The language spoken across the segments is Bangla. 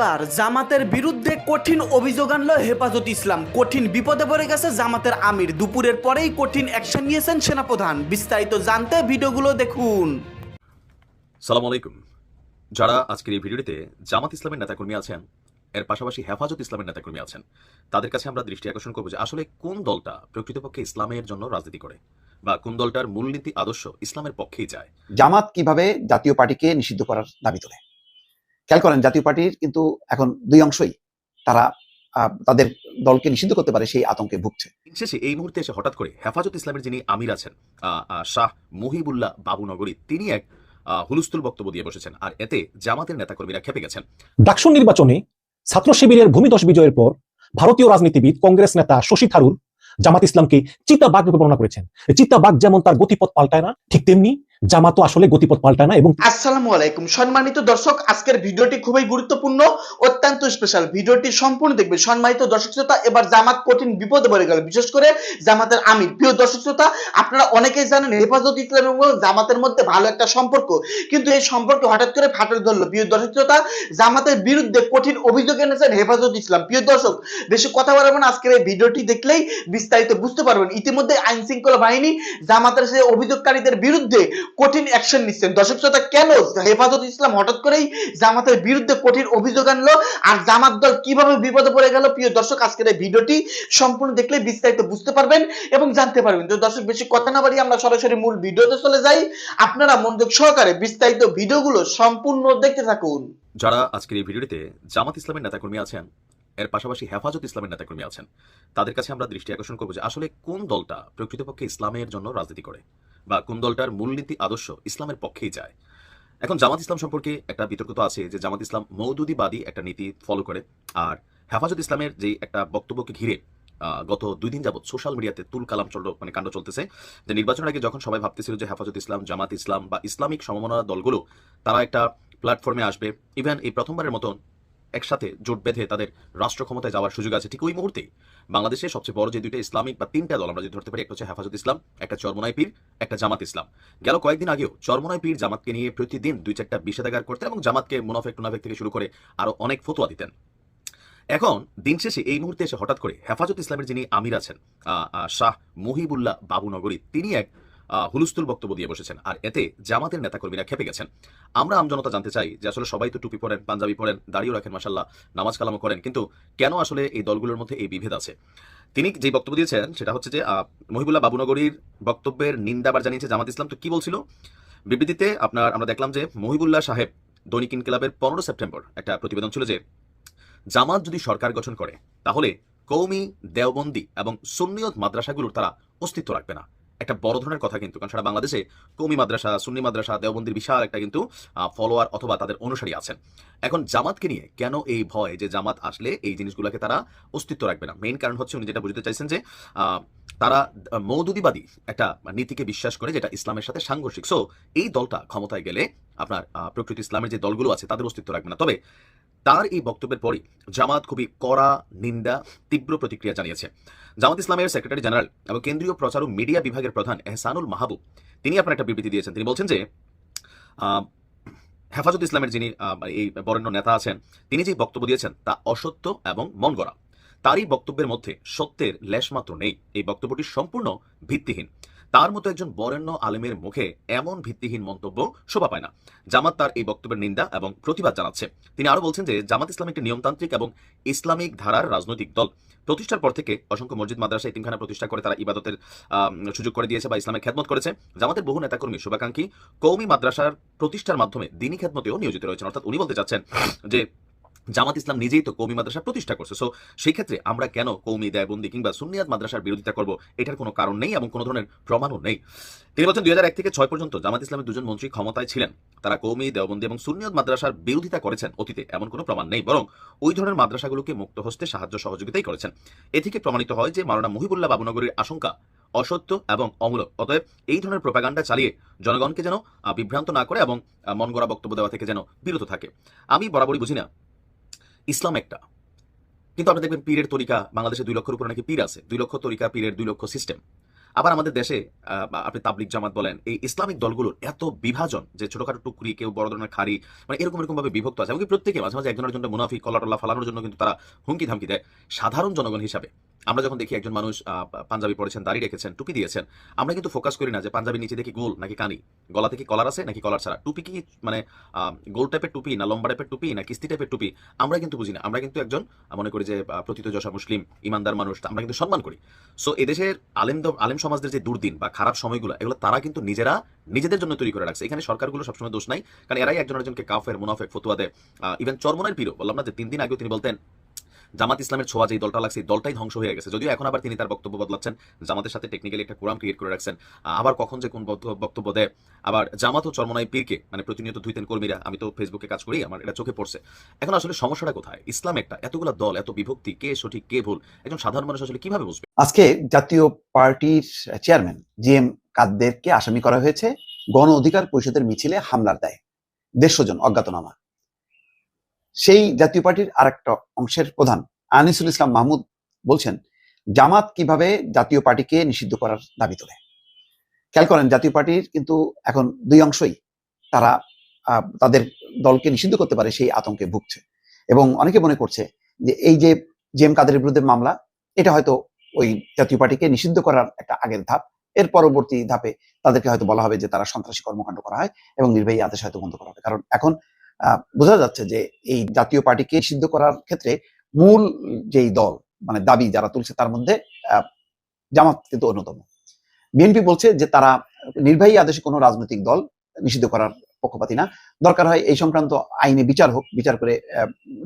এবার জামাতের বিরুদ্ধে কঠিন অভিযোগ আনলো হেফাজত ইসলাম। কঠিন বিপদে পড়ে গেছে জামাতের আমির। দুপুরের পরেই কঠিন অ্যাকশন নিয়েছেন সেনাপ্রধান। বিস্তারিত জানতে ভিডিওগুলো দেখুন। সালাম আলাইকুম। যারা আজকের এই ভিডিওটিতে জামাত ইসলামের নেতাকর্মী আছেন এর পাশাপাশি হেফাজত ইসলামের নেতাকর্মী আছেন তাদের কাছে আমরা দৃষ্টি আকর্ষণ করব যে আসলে কোন দলটা প্রকৃতপক্ষে ইসলামের জন্য রাজনীতি করে বা কোন দলটার মূলনীতি আদর্শ ইসলামের পক্ষেই যায়। জামাত কীভাবে জাতীয় পার্টিকে নিষিদ্ধ করার দাবি তোলে? খেয়াল করেন জাতীয় পার্টির কিন্তু এখন দুই অংশই তারা তাদের দলকে নিষিদ্ধ করতে পারে সেই আতঙ্কে ভুগছে। শেষে এই মুহূর্তে এসে হঠাৎ করে হেফাজত ইসলামের যিনি আমির আছেন শাহ মুহিবুল্লাহ বাবুনগরী তিনি এক হুলস্থুল বক্তব্য দিয়ে বসেছেন। আর এতে জামাতের নেতাকর্মীরা খেপে গেছেন। ডাকসু নির্বাচনে ছাত্র শিবিরের ভূমিদশ বিজয়ের পর ভারতীয় রাজনীতিবিদ কংগ্রেস নেতা শশী থারুর জামাত ইসলামকে চিতাবাঘ রূপে বর্ণনা করেছেন। চিতা বাঘ যেমন তার গতিপথ পাল্টায় না ঠিক তেমনি জামাতও আসলে গতিপথ পাল্টায় না এবং আসসালামু আলাইকুম। সম্মানিত দর্শক, আজকের ভিডিওটি খুবই গুরুত্বপূর্ণ, অত্যন্ত স্পেশাল ভিডিওটি সম্পূর্ণ দেখবে সম্মানিত দর্শক শ্রোতা, এবার জামাত কঠিন বিপদে পড়ে গেল। বিশেষ করে জামাতের আমির। প্রিয় দর্শক শ্রোতা, আপনারা অনেকেই জানেন, হেফাজত ইসলাম এবং জামাতের মধ্যে ভালো একটা সম্পর্ক। কিন্তু এই সম্পর্ক হঠাৎ করে ফাটল ধরলো। প্রিয় দর্শক শ্রোতা, জামাতের বিরুদ্ধে কঠিন অভিযোগ এনেছেন হেফাজত ইসলাম। প্রিয় দর্শক, বেশি কথা বলবেন আজকের এই ভিডিওটি দেখলেই বিস্তারিত বুঝতে পারবেন। ইতিমধ্যে আইন শৃঙ্খলা বাহিনী জামাতের সেই অভিযোগকারীদের বিরুদ্ধে কঠিন অ্যাকশন নিচ্ছেন। দর্শক শ্রোতা, কেন হেফাজত ইসলাম হঠাৎ করেই জামাতের বিরুদ্ধে কঠিন অভিযোগ আনলো? আর জামাত দল কীভাবে বিপদে পড়ে গেল? প্রিয় দর্শক, আজকের এই ভিডিওটি সম্পূর্ণ দেখলে বিস্তারিত বুঝতে পারবেন এবং জানতে পারবেন। তো দর্শক, বেশি কথা না বাড়িয়ে আমরা সরাসরি মূল ভিডিওতে চলে যাই। আপনারা মনোযোগ সহকারে বিস্তারিত ভিডিওগুলো সম্পূর্ণ দেখতে থাকুন। যারা আজকের এই ভিডিওটিতে জামাত ইসলামের নেতাকর্মী আছেন, এর পাশাপাশি হেফাজত ইসলামের নেতাকর্মী আছেন, তাদের কাছে আমরা দৃষ্টি আকর্ষণ করব যে আসলে কোন দলটা প্রকৃতপক্ষে ইসলামের জন্য রাজনীতি করে। বা কোন দলটার মূলনীতি আদর্শ ইসলামের পক্ষেই যায়। এখন জামাত ইসলাম সম্পর্কে একটা বিতর্ক তো আছে যে জামাত ইসলাম মৌদুদিবাদী একটা নীতি ফলো করে আর হেফাজত ইসলামের যে একটা বক্তব্যকে ঘিরে গত দুই দিন যাবত সোশ্যাল মিডিয়াতে তুল কালাম চল মানে কাণ্ড চলতেছে যে নির্বাচনের আগে যখন সবাই ভাবতেছিল যে হেফাজত ইসলাম, জামাত ইসলাম বা ইসলামিক সমমনা দলগুলো, তারা একটা প্ল্যাটফর্মে আসবে। ইভেন এই প্রথমবারের মতন একসাথে জোট বেঁধে তাদের রাষ্ট্র ক্ষমতায় যাওয়ার সুযোগ আছে ঠিক ওই মুহূর্তেই। বাংলাদেশে সবচেয়ে বড় যে দুইটা ইসলামিক বা তিনটা দল আমরা যদি ধরতে পারি, একটা হচ্ছে হেফাজত ইসলাম, একটা চরমনাই পীর, একটা জামাত ইসলাম। গেল কয়েকদিন আগেও চরমনাই পীর জামাতকে নিয়ে প্রতিদিন দুই চারটা বিষেধাগার করতেন এবং জামাতকে মুনাফেক টুনাফেক থেকে শুরু করে আরও অনেক ফতোয়া দিতেন। এখন দিন শেষে এই মুহূর্তে এসে হঠাৎ করে হেফাজত ইসলামের যিনি আমির আছেন শাহ মুহিবুল্লাহ বাবুনগরী, তিনি এক আহ, হুলস্থুল বক্তব্য দিয়ে বসেছেন। আর এতে জামাতের নেতাকর্মীরা খেপে গেছেন। আমরা আমজনতা জানতে চাই যে আসলে সবাই তো টুপি পরেন পাঞ্জাবি পরেন দাড়িও রাখেন মাসাল্লাহ নামাজ কালামও করেন কিন্তু কেন আসলে এই দলগুলোর মধ্যে এই বিভেদ আছে? তিনি যে বক্তব্য দিয়েছেন সেটা হচ্ছে যে মহিবুল্লাহ বাবুনগরীর বক্তব্যের নিন্দাবার জানিয়েছে জামাত ইসলাম। তো কি বলছিল? বিবৃতিতে আপনার আমরা দেখলাম যে মহিবুল্লাহ সাহেব দৈনিক ইনকিলাবের পনেরো সেপ্টেম্বর একটা প্রতিবেদন ছিল যে জামাত যদি সরকার গঠন করে তাহলে কৌমি দেওবন্দি এবং সুন্নিয়ত মাদ্রাসাগুলোর তারা অস্তিত্ব রাখবে না। একটা বড় ধরনের কথা কিন্তু, কারণ সারা বাংলাদেশে কৌমি মাদ্রাসা, সুন্নি মাদ্রাসা, দেওবন্দির বিশাল একটা কিন্তু ফলোয়ার অথবা তাদের অনুসারী আছেন। এখন জামাতকে নিয়ে কেন এই ভয় যে জামাত আসলে এই জিনিসগুলোকে তারা অস্তিত্ব রাখবে না? মেইন কারণ হচ্ছে উনি যেটা বুঝতে চাইছেন যে তারা মৌদুদিবাদী একটা নীতিকে বিশ্বাস করে যেটা ইসলামের সাথে সাংঘর্ষিক। সো এই দলটা ক্ষমতায় গেলে আপনার প্রকৃত ইসলামের যে দলগুলো আছে তাদের অস্তিত্ব রাখবে না। তবে তার এই বক্তব্যের পরই জামাত খুবই কড়া, নিন্দা, তীব্র প্রতিক্রিয়া জানিয়েছে। জামাত ইসলামের সেক্রেটারি জেনারেল এবং কেন্দ্রীয় প্রচার ও মিডিয়া বিভাগের প্রধান এহসানুল মাহবুব, তিনি আপনার একটা বিবৃতি দিয়েছেন। তিনি বলছেন যে হেফাজত ইসলামের যিনি এই বরেণ্য নেতা আছেন, তিনি যে বক্তব্য দিয়েছেন তা অসত্য এবং মন গড়া তারই বক্তব্যের মধ্যে সত্যের লেশমাত্র নেই। এই বক্তব্যটি সম্পূর্ণ ভিত্তিহীন। তার মতো একজন বরেণ্য আলেমের মুখে এমন ভিত্তিহীন মন্তব্য শোভা পায় না। জামাত তার এই বক্তব্যের নিন্দা এবং প্রতিবাদ জানাচ্ছে। তিনি আরও বলছেন যে, জামাত ইসলাম একটি নিয়মতান্ত্রিক এবং ইসলামিক ধারার রাজনৈতিক দল। প্রতিষ্ঠার পর থেকে অসংখ্য মসজিদ মাদ্রাসা ইতিমখানা প্রতিষ্ঠা করে তারা ইবাদতের সুযোগ করে দিয়েছে বা ইসলামের খেদমত করেছে। জামাতের বহু নেতাকর্মী শুভাকাঙ্ক্ষী কৌমি মাদ্রাসার প্রতিষ্ঠার মাধ্যমে দিনী খেদমতেও নিয়োজিত রয়েছেন। অর্থাৎ উনি বলতে চাচ্ছেন যে জামাত ইসলাম নিজেই তো কৌমি মাদ্রাসা প্রতিষ্ঠা করছে। সো সেই ক্ষেত্রে আমরা কেন কৌমি দেয়বন্দি কিংবা সুন্নিয়াত মাদ্রাসার বিরোধিতা করব? এটার কোনো কারণ নেই এবং কোনো ধরনের প্রমাণও নেই। তিনি বলছেন দুই হাজার এক থেকে ছয় পর্যন্ত জামাত ইসলামের দুজন মন্ত্রী ক্ষমতায় ছিলেন। তারা কৌমি দেওবন্দি এবং সুন্নিয়ত মাদ্রাসার বিরোধিতা করেছেন। অতীতে এমন কোনো প্রমাণ নেই বরং ওই ধরনের মাদ্রাসাগুলোকে মুক্ত হস্তে সাহায্য সহযোগিতাই করেছেন। এ থেকে প্রমাণিত হয় যে মাওলানা মুহিবুল্লাহ বাবুনগরীর আশঙ্কা অসত্য এবং অমূলক। অতএব এই ধরনের প্রোপাগান্ডা চালিয়ে জনগণকে যেন বিভ্রান্ত না করে এবং আহ, মন গড়া বক্তব্য দেওয়া থেকে যেন বিরত থাকে। আমি বরাবরই বুঝি না ইসলাম একটা। কিন্তু আপনি দেখবেন পীরের তরিকা বাংলাদেশে দুই লক্ষের উপরে নাকি পীর আছে। দুই লক্ষ তরিকা, পীরের দুই লক্ষ সিস্টেম আবার আমাদের দেশে আপনি তাবলিক জামাত বলেন, এই ইসলামিক দলগুলোর এত বিভাজন যে ছোটখাটো টুকরি, কেউ বড় ধরনের খাড়ি মানে এরকম এরকম ভাবে বিভক্ত আছে। এমনকি প্রত্যেকে মাঝে মাঝে একজনের জন্য মুনাফি কলাটল্লা ফালানোর জন্য কিন্তু তারা হুমকি ধামকি দেয়। সাধারণ জনগণ হিসাবে আমরা যখন দেখি একজন মানুষ পাঞ্জাবি পড়েছেন দাড়ি রেখেছেন, টুপি দিয়েছেন, আমরা কিন্তু ফোকাস করি না যে পাঞ্জাবির নিচে দেখি গোল নাকি কানি। গলা থেকে কলার আছে নাকি কলার ছাড়া? টুপি কি মানে গোল টাইপের টুপি না লম্বা টাইপের টুপি না কিস্তি টাইপের টুপি? আমরা কিন্তু বুঝি না। আমরা কিন্তু একজন মনে করি যে প্রথিত যশা মুসলিম, ইমানদার মানুষ, আমরা কিন্তু সম্মান করি। সো এদেশের আলেম আলেম সমাজদের যে দুর্দিন বা খারাপ সময়গুলো, এগুলো তারা কিন্তু নিজেরা নিজেদের জন্য তৈরি করে রাখছে। এখানে সরকারগুলো সবসময় দোষ নাই, কারণ এরাই একজন একজনকে কাফের, মুনাফেক, ফতুয়া দেয়। ইভেন চরমনের পিরো বললাম না যে তিন দিন আগেও তিনি বলতেন জামাত ইসলামের ছোঁয়া যে দলটা লাগছে, এই দলটাই ধ্বংস হয়ে গেছে। যদিও এখন আবার তিনি তার বক্তব্য বদলাচ্ছেন, জামাতের সাথে টেকনিক্যালি একটা কোরাম ক্রিয়েট করে রাখছেন। আবার কখন যে কোন বক্তব্য দেয়, আবার জামাত ও চরমনাই পীরকে মানে প্রতিনিয়ত ধুইতেন কর্মীরা, আমি তো ফেসবুকে কাজ করি, আমার এটা চোখে পড়ছে। এখন আসলে সমস্যাটা কোথায়? ইসলাম একটা, এতগুলো দল, এত বিভক্তি, কে সঠিক, কে ভুল? একজন সাধারণ মানুষ আসলে কীভাবে বুঝবে? আজকে জাতীয় পার্টির চেয়ারম্যান জি এম কাদেরকে আসামি করা হয়েছে, গণ অধিকার পরিষদের মিছিলে হামলার দায়। দেড়শো জন অজ্ঞাতনামা। সেই জাতীয় পার্টির আরেকটা অংশের প্রধান আনিসুল ইসলাম মাহমুদ বলছেন, জামাত কীভাবে জাতীয় পার্টিকে নিষিদ্ধ করার দাবি তোলে? খেয়াল করেন, জাতীয় পার্টির কিন্তু এখন দুই অংশই তারা তাদের দলকে নিষিদ্ধ করতে পারে, সেই আতঙ্কে ভুগছে। এবং অনেকে মনে করছে যে এই যে জি এম কাদের বিরুদ্ধে মামলা, এটা হয়তো ওই জাতীয় পার্টিকে নিষিদ্ধ করার একটা আগের ধাপ। এর পরবর্তী ধাপে তাদেরকে হয়তো বলা হবে যে তারা সন্ত্রাসী কর্মকাণ্ড করা হয় এবং নির্বাহী আদেশ হয়তো বন্ধ করা হবে। কারণ এখন বোঝা যাচ্ছে যে এই জাতীয় পার্টিকে নিষিদ্ধ করার ক্ষেত্রে মূল যেই দল মানে দাবি যারা তুলছে তার মধ্যে জামাত কিন্তু অন্যতম। বিএনপি বলছে যে তারা নির্বাহী আদেশে কোনো রাজনৈতিক দল নিষিদ্ধ করার পক্ষপাতী না। দরকার হয় এই সংক্রান্ত আইনে বিচার হোক, বিচার করে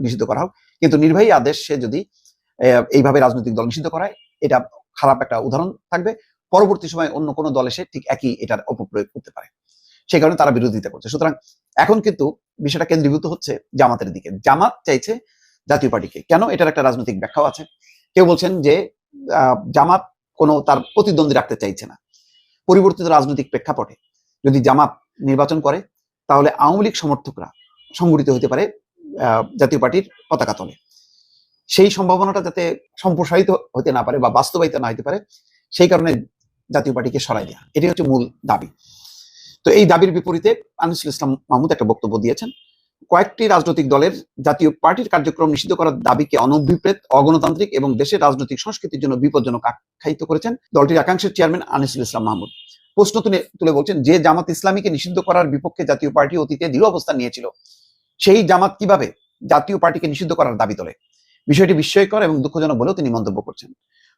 নিষিদ্ধ করা হোক। কিন্তু নির্বাহী আদেশে যদি এইভাবে রাজনৈতিক দল নিষিদ্ধ করায়, এটা খারাপ একটা উদাহরণ থাকবে। পরবর্তী সময় অন্য কোনো দল এসে ঠিক একই এটার অপপ্রয়োগ করতে পারে। সেই কারণে তারা বিরোধিতা করছে। সুতরাং এখন কিন্তু বিষয়টা কেন্দ্রীভূত হচ্ছে জামাতের দিকে। জামাত চাইছে জাতীয় পার্টিকে। কেন? এটার একটা রাজনৈতিক ব্যাখ্যাও আছে। কেউ বলছেন যে জামাত কোনো তার প্রতিদ্বন্দ্বী রাখতে চাইছে না। পরিবর্তিত রাজনৈতিক প্রেক্ষাপটে যদি জামাত নির্বাচন করে, তাহলে আওয়ামী লীগ সমর্থকরা সংগঠিত হতে পারে জাতীয় পার্টির পতাকা তলে। সেই সম্ভাবনাটা যাতে সম্প্রসারিত হতে না পারে বা বাস্তবায়িত না হতে পারে, সেই কারণে জাতীয় পার্টিকে সরাই দেওয়া এটাই হচ্ছে মূল দাবি। তো এই দাবির বিপরীতে আনিসুল ইসলাম মাহমুদ একটা বক্তব্য দিয়েছেন। কয়েকটি রাজনৈতিক দলের জাতীয় পার্টির কার্যক্রম নিষিদ্ধ করার দাবিকে অনভিপ্রেত, অগণতান্ত্রিক এবং দেশের রাজনৈতিক সংস্কৃতির জন্য বিপজ্জনক আখ্যায়িত করেছেন দলটির একাংশের চেয়ারম্যান আনিসুল ইসলাম মাহমুদ। প্রশ্ন তুলে তুলে বলছেন, যে জামাত ইসলামীকে নিষিদ্ধ করার বিপক্ষে জাতীয় পার্টি অতীতে দৃঢ় অবস্থান নিয়েছিল, সেই জামাত কীভাবে জাতীয় পার্টিকে নিষিদ্ধ করার দাবি তোলে? বিষয়টি বিস্ময়কর এবং দুঃখজনক বলেও তিনি মন্তব্য করছেন।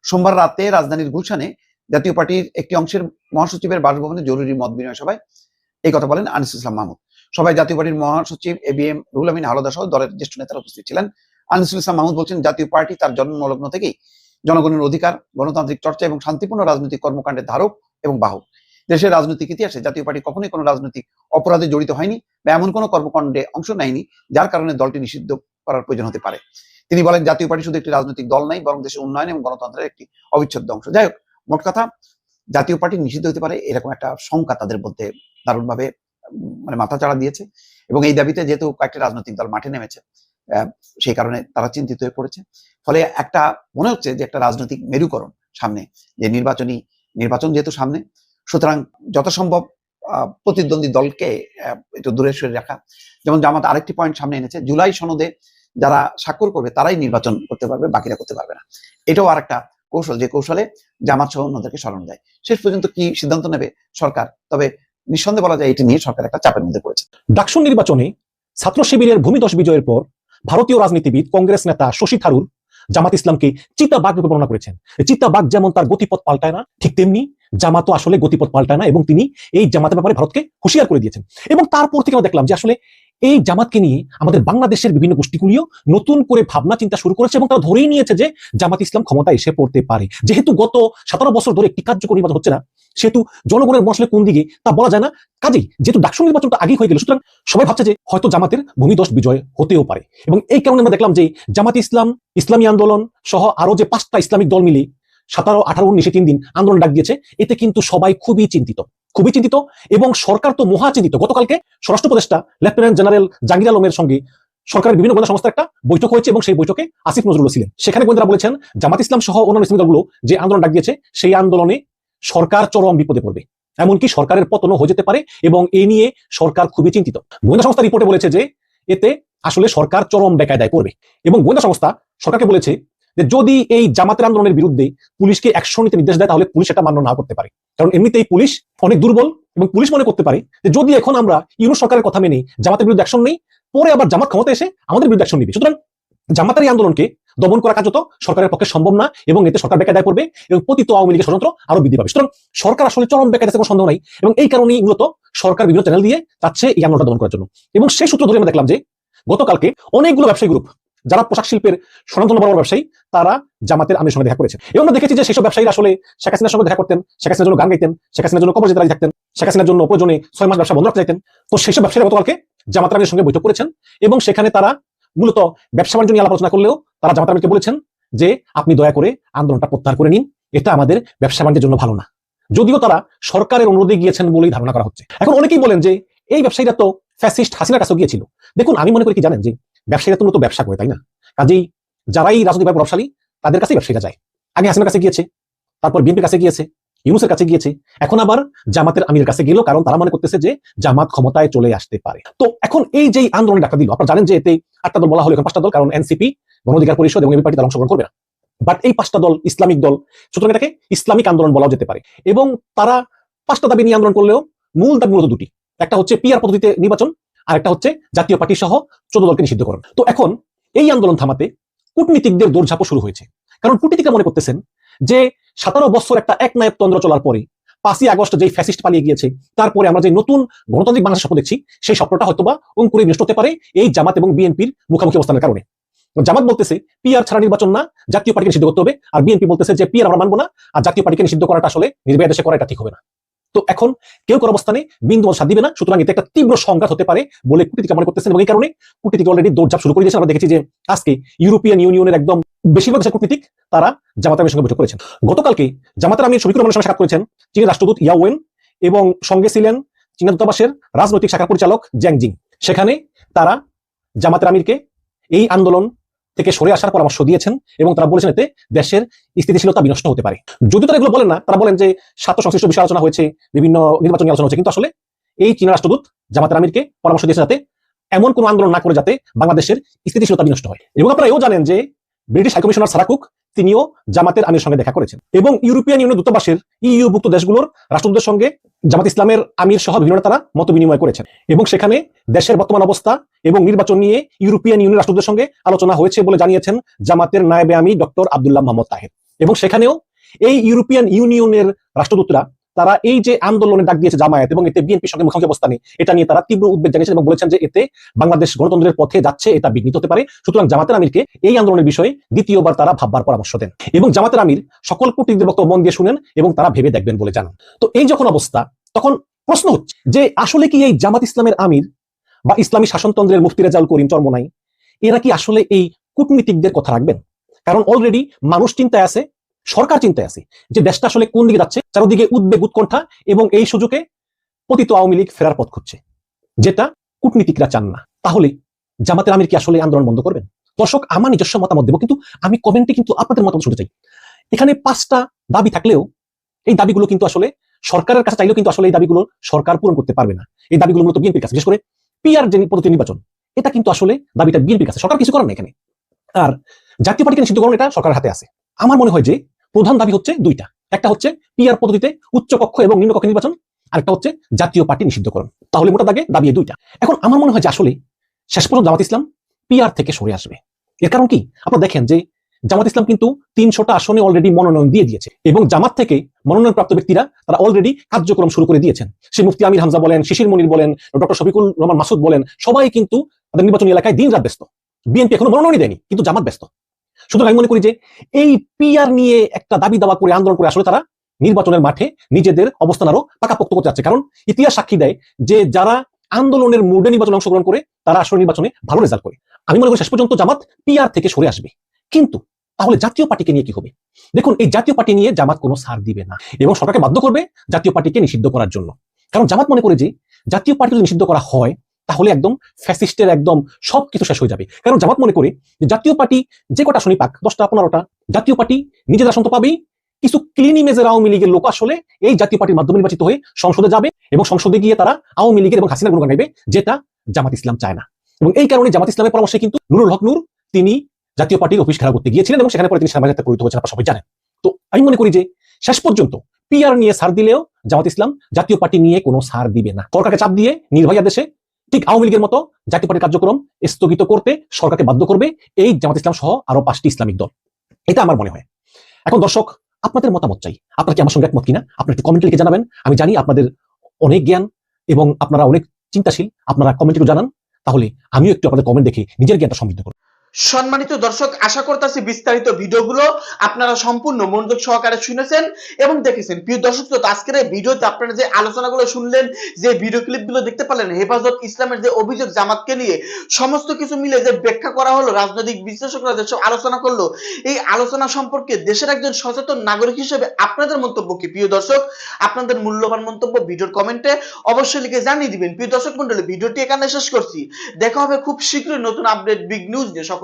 সোমবার রাতে রাজধানীর গুলশানে জাতীয় পার্টির একটি অংশের মহাসচিবের বাসভবনে জরুরি মত বিনিময় সভায় এই কথা বলেন আনিসুল ইসলাম মাহমুদ। সবাই জাতীয় পার্টির মহাসচিব A B M Ruhul Amin Halda সহ দলের জ্যেষ্ঠ নেতারা উপস্থিত ছিলেন। আনিসুল ইসলাম মাহমুদ বলছেন, জাতীয় পার্টি তার জন্মলগ্ন থেকেই জনগণের অধিকার, গণতান্ত্রিক চর্চা এবং শান্তিপূর্ণ রাজনৈতিক কর্মকাণ্ডের ধারক এবং বাহক। দেশের রাজনৈতিক ইতিহাসে জাতীয় পার্টি কখনোই কোনো রাজনৈতিক অপরাধে জড়িত হয়নি বা এমন কোনো কর্মকাণ্ডে অংশ নেয়নি যার কারণে দলটি নিষিদ্ধ করার প্রয়োজন হতে পারে। তিনি বলেন, জাতীয় পার্টি শুধু একটি রাজনৈতিক দল নাই, বরং দেশের উন্নয়ন এবং গণতন্ত্রের একটি অবিচ্ছেদ্য অংশ। যাই হোক মোট কথা, জাতীয় পার্টি নিষিদ্ধ হতে পারে, এরকম একটা শঙ্কা তাদের মধ্যে দারুণভাবে মানে মাথা চাড়া দিয়েছে। এবং এই দাবিতে যেহেতু কয়েকটি রাজনৈতিক দল মাঠে নেমেছে সেই কারণে তারা চিন্তিত হয়ে পড়েছে। ফলে একটা, মনে হচ্ছে যে একটা রাজনৈতিক মেরুকরণ সামনে, যে নির্বাচনী, নির্বাচন যেহেতু সামনে, সুতরাং যত সম্ভব প্রতিদ্বন্দ্বী দলকে একটু দূরে সরে রাখা। যেমন জামাত আরেকটি পয়েন্ট সামনে এনেছে, জুলাই সনদে যারা স্বাক্ষর করবে, তারাই নির্বাচন করতে পারবে, বাকিরা করতে পারবে না। এটাও আর একটা কৌশল, যে কৌশলে জামাত সহ অন্যদেরকে সরানো যায় শেষ পর্যন্ত কি সিদ্ধান্ত নেবে সরকার? তবে নিঃসন্দেহে বলা যায়, এটি নিয়ে সরকার একটা চাপের মধ্যে পড়েছে। ডাকসু নির্বাচনে ছাত্র শিবিরের ভূমিদশ বিজয়ের পর ভারতীয় রাজনীতিবিদ কংগ্রেস নেতা শশী থারুর জামাত ইসলামকে চিতাবাঘ রূপে বর্ণনা করেছেন। চিতাবাঘ যেমন তার গতিপথ পাল্টায় না, ঠিক তেমনি জামাতও আসলে গতিপথ পাল্টায় না এবং তিনি এই জামাতের ব্যাপারে ভারতকে হুঁশিয়ার করে দিয়েছেন। এবং তারপর থেকে আমরা দেখলাম যে আসলে এই জামাতকে নিয়ে আমাদের বাংলাদেশের বিভিন্ন গোষ্ঠীগুলিও নতুন করে ভাবনা চিন্তা শুরু করেছে এবং তারা ধরেই নিয়েছে যে জামাত ইসলাম ক্ষমতা এসে পড়তে পারে। যেহেতু গত সতেরো বছর ধরে একটি কার্যকরী নির্বাচন হচ্ছে না, সেহেতু জনগণের মশলে কোন দিকে তা বলা যায় না। কাজেই যেহেতু ডাকসু নির্বাচনটা আগেই হয়ে গেল, সুতরাং সবাই ভাবছে যে হয়তো জামাতের ভূমিদশ বিজয় হতেও পারে। এবং এই কারণে আমরা দেখলাম যে জামাত ইসলাম, ইসলামী আন্দোলন সহ আরও যে পাঁচটা ইসলামিক দল মিলে সতেরো, আঠারো, উনিশে তিন দিন আন্দোলন ডাক দিয়েছে। এতে কিন্তু সবাই খুবই চিন্তিত। খুবই চিন্তিত এবং সরকার তো মহা চিন্তিত। গতকালকে স্বরাষ্ট্র উপদেষ্টা, লেফটেন্যান্ট জেনারেল জাহাঙ্গীর আলমের সঙ্গে সরকারের বিভিন্ন গোয়েন্দা সংস্থার একটা বৈঠক হয়েছে এবং সেই বৈঠকে আসিফ নজরুল ছিলেন। সেখানে গোয়েন্দারা বলেছেন, জামাত ইসলাম সহ অন্যান্য ইসলামী দলগুলো যে আন্দোলন ডাক দিয়েছে, সেই আন্দোলনে সরকার চরম বিপদে পড়বে। এমনকি সরকারের পতনও হয়ে যেতে পারে এবং এ নিয়ে সরকার খুবই চিন্তিত। গোয়েন্দা সংস্থা রিপোর্টে বলেছে যে, এতে আসলে সরকার চরম বেকায়দায় পড়বে এবং গোয়েন্দা সংস্থা সরকারকে বলেছে যে, যদি এই জামাতের আন্দোলনের বিরুদ্ধে পুলিশকে অ্যাকশন নিতে নির্দেশ দেয়, তাহলে পুলিশ এটা মান্য না করতে পারে। কারণ এমনিতেই পুলিশ অনেক দুর্বল এবং পুলিশ মনে করতে পারে যে যদি এখন আমরা ইউনুস সরকারের কথা মেনে জামাতের বিরুদ্ধে অ্যাকশন নেই, পরে আবার জামাত ক্ষমতা এসে আমাদের বিরুদ্ধে অ্যাকশন নিবে। সুতরাং জামাতের এই আন্দোলনকে দমন করা কার্যত সরকারের পক্ষে সম্ভব না এবং এতে সরকার বেকায়দায় পড়বে এবং পতিত আওয়ামী লীগের ষড়যন্ত্র আরও বৃদ্ধি পাবে। সুতরাং সরকার আসলে চরম বেকায়দা কোনো সন্দেহ নাই এবং এই কারণেই মূলত সরকার বিভিন্ন চ্যানেল দিয়ে চাচ্ছে এই আন্দোলনটা দমন করার জন্য। এবং সেই সূত্র ধরে আমরা দেখলাম যে গতকালকে অনেকগুলো ব্যবসায়ী গ্রুপ যারা পোশাক শিল্পের স্বনামধন্য বড় ব্যবসায়ী, তারা জামাতের আমির সঙ্গে দেখা করেছেন। এবং আমরা দেখেছি যে সেসব ব্যবসায়ীরা আসলে শেখ হাসিনার সঙ্গে দেখা করতেন, শেখ হাসিনার জন্য গান গাইতেন, শেখ হাসিনার জন্য কবর যেতে থাকতেন, শেখ হাসিনার জন্য প্রয়োজনে ছয় মাস ব্যবসা বন্ধ রাখতে চাইতেন। তো সেসব ব্যবসায়ীরা গতকালকে জামাতের আমির সঙ্গে বৈঠক করেছেন এবং সেখানে তারা মূলত ব্যবসা বাণিজ্য নিয়ে আলোচনা করলেও তারা জামাত আমিরকে বলেছেন যে, আপনি দয়া করে আন্দোলনটা প্রত্যাহার করে নিন। এটা আমাদের ব্যবসা বাণিজ্যের জন্য ভালো না। যদিও তারা সরকারের অনুরোধে গিয়েছেন বলেই ধারণা করা হচ্ছে। এখন অনেকেই বলেন যে, এই ব্যবসায়ীরা তো ফ্যাসিস্ট হাসিনার কাছেও গিয়েছিল। দেখুন, আমি মনে করি কি জানেন যে ব্যবসায়ীরা তো মূলত ব্যবসা করে, তাই না? কাজেই যারাই রাজনৈতিক প্রভাবশালী, তাদের কাছেই ব্যবসায়ীরা যায়। আগে হাসিনার কাছে গিয়েছে, তারপর বিএনপির কাছে গিয়েছে, ইউনুসের কাছে গিয়েছে, এখন আবার জামাতের আমিরের কাছে গেল কারণ তারা মনে করতেছে যে জামাত ক্ষমতায় চলে আসতে পারে। তো এখন এই যে আন্দোলন ডাকা দিল, আপনারা জানেন যে এতে আটটা দল বলা হলো এখন পাঁচটা দল, কারণ এনসিপি গণ অধিকার পরিষদ এবং এবি পার্টি তারা অংশগ্রহণ করবে না। বাট এই পাঁচটা দল ইসলামিক দল, সুতরাং এটাকে ইসলামিক আন্দোলন বলাও যেতে পারে। এবং তারা পাঁচটা দাবি নিয়ে আন্দোলন করলেও মূল দাবি মূলত দুটি। একটা হচ্ছে পিআর পদ্ধতিতে নির্বাচন আর একটা হচ্ছে জাতীয় পার্টি সহ চোদ্দ দলকে নিষিদ্ধকরণ তো এখন এই আন্দোলন থামাতে কূটনীতিকদের দৌড়ঝাঁপও শুরু হয়েছে। কারণ কূটনীতিকরা মনে করতেছেন যে সতেরো বছর একটা এক নায়কতন্ত্র চলার পরে পাঁচই আগস্ট যেই ফ্যাসিস্ট পালিয়ে গিয়েছে, তারপরে আমরা যে নতুন গণতান্ত্রিক বাংলাদেশ স্বপ্ন দেখছি, সেই স্বপ্নটা হয়তোবা অঙ্কুরে নষ্ট হতে পারে এই জামাত এবং বিএনপির মুখোমুখি অবস্থানের কারণে। জামাত বলতেছে, পিআর ছাড়া নির্বাচন না, জাতীয় পার্টিকে নিষিদ্ধ করতে হবে। আর বিএনপি বলতেছে যে, পিআর আমরা মানবো না, আর জাতীয় পার্টিকে নিষিদ্ধ করাটা আসলে নির্বাচন দেশে করা এটা ঠিক হবে না। তো এখন কেউ কোনো অবস্থানে বিন্দু সাথ দিবে না, সুতরাং এতে একটা তীব্র সংঘাত হতে পারে বলে কূটনীতিকা মনে করতেছেন এবং এই কারণে কূটনীতিক অলরেডি দৌড়ঝাপ শুরু করে দিয়েছে। আমরা দেখেছি যে আজকে ইউরোপিয়ান ইউনিয়নের একদম বেশিরভাগ দেশের কূটনীতিক তারা জামাত আমির সঙ্গে বৈঠক করেছেন। গতকালকে জামাতের আমির শফিকুর রহমানের সঙ্গে সাক্ষাৎ করেছেন চীনের রাষ্ট্রদূত ইয়াওয়েন এবং সঙ্গে ছিলেন চীনা দূতাবাসের রাজনৈতিক শাখার পরিচালক জ্যাংজিং সেখানে তারা জামাতের আমিরকে এই আন্দোলন থেকে সরে আসার পরামর্শ দিয়েছেন এবং তারা বলেছেন এতে দেশের স্থিতিশীলতা বিনষ্ট হতে পারে। যদিও তারা এগুলো বলেন না, তারা বলেন যে স্বার্থ সংশ্লিষ্ট বিষয় আলোচনা হয়েছে, বিভিন্ন নির্বাচনী আলোচনা হয়েছে, কিন্তু আসলে এই চীনা রাষ্ট্রদূত জামাতের আমিরকে পরামর্শ দিয়েছে যাতে এমন কোনো আন্দোলন না করে যাতে বাংলাদেশের স্থিতিশীলতা বিনষ্ট হয়। এবং আপনারা এও জানেন যে ব্রিটিশ হাইকমিশনার সারাকুক তিনিও জামাতের আমির সঙ্গে দেখা করেছেন। এবং ইউরোপিয়ান ইউনিয়ন দূতাবাসের ইউভুক্ত দেশগুলোর রাষ্ট্রদূতের সঙ্গে জামাত ইসলামের আমির সহ বিভিন্ন তারা মত বিনিময় করেছেন। এবং সেখানে দেশের বর্তমান অবস্থা এবং নির্বাচন নিয়ে ইউরোপিয়ান ইউনিয়ন রাষ্ট্রদূতের সঙ্গে আলোচনা হয়েছে বলে জানিয়েছেন জামাতের নায়েবে আমি ডক্টর আবদুল্লাহ মোহাম্মদ তাহের। এবং সেখানেও এই ইউরোপিয়ান ইউনিয়নের রাষ্ট্রদূতরা তারা এই যে আন্দোলনে ডাক দিয়েছে জামায়াত এবং এতে বিএনপির সঙ্গে মুখোমুখি অবস্থানে এটা নিয়ে তারা তীব্র উদ্বেগ জানিয়েছেন এবং বলেছেন যে এতে বাংলাদেশ গণতন্ত্রের পথে যাচ্ছে, এটা বিঘ্নিত হতে পারে। সুতরাং জামাতের আমিরকে এই আন্দোলনের বিষয়ে দ্বিতীয়বার তারা ভাববার পরামর্শ দেন এবং জামাতের আমির সকল কূটনীতিদের বক্তব্য মন দিয়ে শুনেন এবং তারা ভেবে দেখবেন বলে জানান। তো এই যখন অবস্থা, তখন প্রশ্ন হচ্ছে যে আসলে কি এই জামাত ইসলামের আমির বা ইসলামী শাসনতন্ত্রের মুফতি রেজাউল করিম চরমনাই এরা কি আসলে এই কূটনীতিকদের কথা রাখবেন? কারণ অলরেডি মানুষ চিন্তায় আছে সরকার চিন্তায় আছে যে দেশটা আসলে কোন দিকে যাচ্ছে? চারদিকে উদ্বেগ, উৎকণ্ঠা এবং এই সুযোগে পতিত আওয়ামী লীগ ফেরার পথ খুঁজছে। যেটা কূটনীতিকরা চান না। তাহলে জামাতের আমির কি আসলে আন্দোলন বন্ধ করবেন? দর্শক, আমার নিজস্ব মতামত দেবো, কিন্তু আমি কমেন্টে কিন্তু আপনাদের মতামত শুনতে চাই। এখানে পাঁচটা দাবি থাকলেও এই দাবিগুলো কিন্তু আসলে সরকারের কাছে চাইলেও কিন্তু আসলে এই দাবিগুলো সরকার পূরণ করতে পারবে না। এই দাবিগুলো মূলত বিএনপির কাছে, বিশেষ করে পিআর যে পদ্ধতি নির্বাচন, এটা কিন্তু আসলে দাবিটা বিএনপির কাছে। সরকার কিছু করার না এখানে। আর জাতীয় পার্টিকে নিষিদ্ধকরণ এটা সরকারের হাতে আছে। আমার মনে হয় যে প্রধান দাবি হচ্ছে দুইটা। একটা হচ্ছে পিআর পদ্ধতিতে উচ্চ কক্ষ এবং নিম্ন কক্ষ নির্বাচন আর একটা হচ্ছে জাতীয় পার্টি নিষিদ্ধকরণ। তাহলে মোটা দাগে দাবি দুইটা। এখন আমার মনে হয় যে আসলে শেষ পর্যন্ত জামাত ইসলাম পিআর থেকে সরে আসবে। এর কারণ কি? আপনারা দেখেন যে জামাত ইসলাম কিন্তু তিনশোটা আসনে অলরেডি মনোনয়ন দিয়ে দিয়েছে এবং জামাত থেকে মনোনয়ন প্রাপ্ত ব্যক্তিরা তারা অলরেডি কার্যক্রম শুরু করে দিয়েছেন। সে মুফতি আমির হামজা বলেন শিশির মনির বলেন ডক্টর শফিকুল রহমান মাসুদ বলেন, সবাই কিন্তু তাদের নির্বাচনী এলাকায় দিন রাত ব্যস্ত। বিএনপি এখনও মনোনয়নই দেয়নি, কিন্তু জামাত ব্যস্ত। সুতরাং আমি মনে করি যে এই পিআর নিয়ে একটা দাবি দাওয়া করে আন্দোলন করে আসলে তারা নির্বাচনের মাঠে নিজেদের অবস্থান আরও পাকাপোক্ত করতে যাচ্ছে। কারণ ইতিহাস সাক্ষী দেয় যে যারা আন্দোলনের মুডে নির্বাচনে অংশগ্রহণ করে, তারা আসলে নির্বাচনে ভালো রেজাল্ট করে। আমি মনে করি শেষ পর্যন্ত জামাত পিআর থেকে সরে আসবে। কিন্তু তাহলে জাতীয় পার্টিকে নিয়ে কি হবে? দেখুন, এই জাতীয় পার্টি নিয়ে জামাত কোনো সার দিবে না এবং সরকারকে বাধ্য করবে জাতীয় পার্টিকে নিষিদ্ধ করার জন্য। কারণ জামাত মনে করে যে জাতীয় পার্টি যদি নিষিদ্ধ করা হয় তাহলে একদম ফ্যাসিস্টের একদম সবকিছু শেষ হয়ে যাবে। কারণ জামাত মনে করে যে জাতীয় পার্টি যে কটা শুনি পাক, দশটা, পনেরোটা, জাতীয় পার্টি নিজেদের আসন তো পাবেই। কিছু ক্লিন ইমেজের আওয়ামী লীগের লোক আসলে এই জাতীয় পার্টির মাধ্যমে নির্বাচিত হয়ে সংসদে যাবে এবং সংসদে গিয়ে তারা আওয়ামী লীগের এবং হাসিনার গুণগান যেটা জামাত ইসলাম চায় না। এবং এই কারণে জামাত ইসলামের পরামর্শে কিন্তু নুরুল হক নূর তিনি জাতীয় পার্টির অফিস খেলা করতে গিয়েছিলেন এবং সেখানে পরে তিনি সাংবাদিকতা পরিচিত হয়েছেন আপনারা সবাই জানেন। তো আমি মনে করি যে শেষ পর্যন্ত পিআর নিয়ে সার দিলেও জামাত ইসলাম জাতীয় পার্টি নিয়ে কোনো সার দিবে না। সরকারকে চাপ দিয়ে নির্ভয়া দেশে ঠিক আওয়ামী লীগের মতো জাতীয় পার্টির কার্যক্রম স্থগিত করতে সরকারকে বাধ্য করবে এই জামাত ইসলাম সহ আরও পাঁচটি ইসলামিক দল। এটা আমার মনে হয়। এখন দর্শক, আপনাদের মতামত চাই। আপনার কি আমার সঙ্গে একমত কিনা? আপনি একটু কমেন্টে লিখে জানাবেন। আমি জানি আপনাদের অনেক জ্ঞান এবং আপনারা অনেক চিন্তাশীল। আপনারা কমেন্টে জানান। তাহলে আমিও একটু আপনাদের কমেন্ট দেখে নিজের জ্ঞানটা সমৃদ্ধ করব। সম্মানিত দর্শক আশা করতেছি বিস্তারিত ভিডিওগুলো আপনারা সম্পূর্ণ মনোযোগ সহকারে শুনেছেন এবং দেখেছেন। প্রিয় দর্শক শ্রোতা, আজকের এই ভিডিওতে আপনারা যে আলোচনাগুলো শুনলেন যে ভিডিও ক্লিপগুলো দেখতে পেলেন হেফাজত ইসলামের যে অভিযোগ জামাতকে নিয়ে সমস্ত কিছু মিলে যে ব্যাখ্যা করা হলো রাজনৈতিক বিশ্লেষকরা যেসব আলোচনা করল এই আলোচনা সম্পর্কে দেশের একজন সচেতন নাগরিক হিসেবে আপনাদের মন্তব্য কি? প্রিয় দর্শক আপনাদের মূল্যবান মন্তব্য ভিডিওর কমেন্টে অবশ্যই লিখে জানিয়ে দিবেন। প্রিয় দর্শক মন্ডলী ভিডিওটি এখানে শেষ করছি। দেখা হবে খুব শীঘ্রই নতুন আপডেট বিগ নিউজ নিয়ে।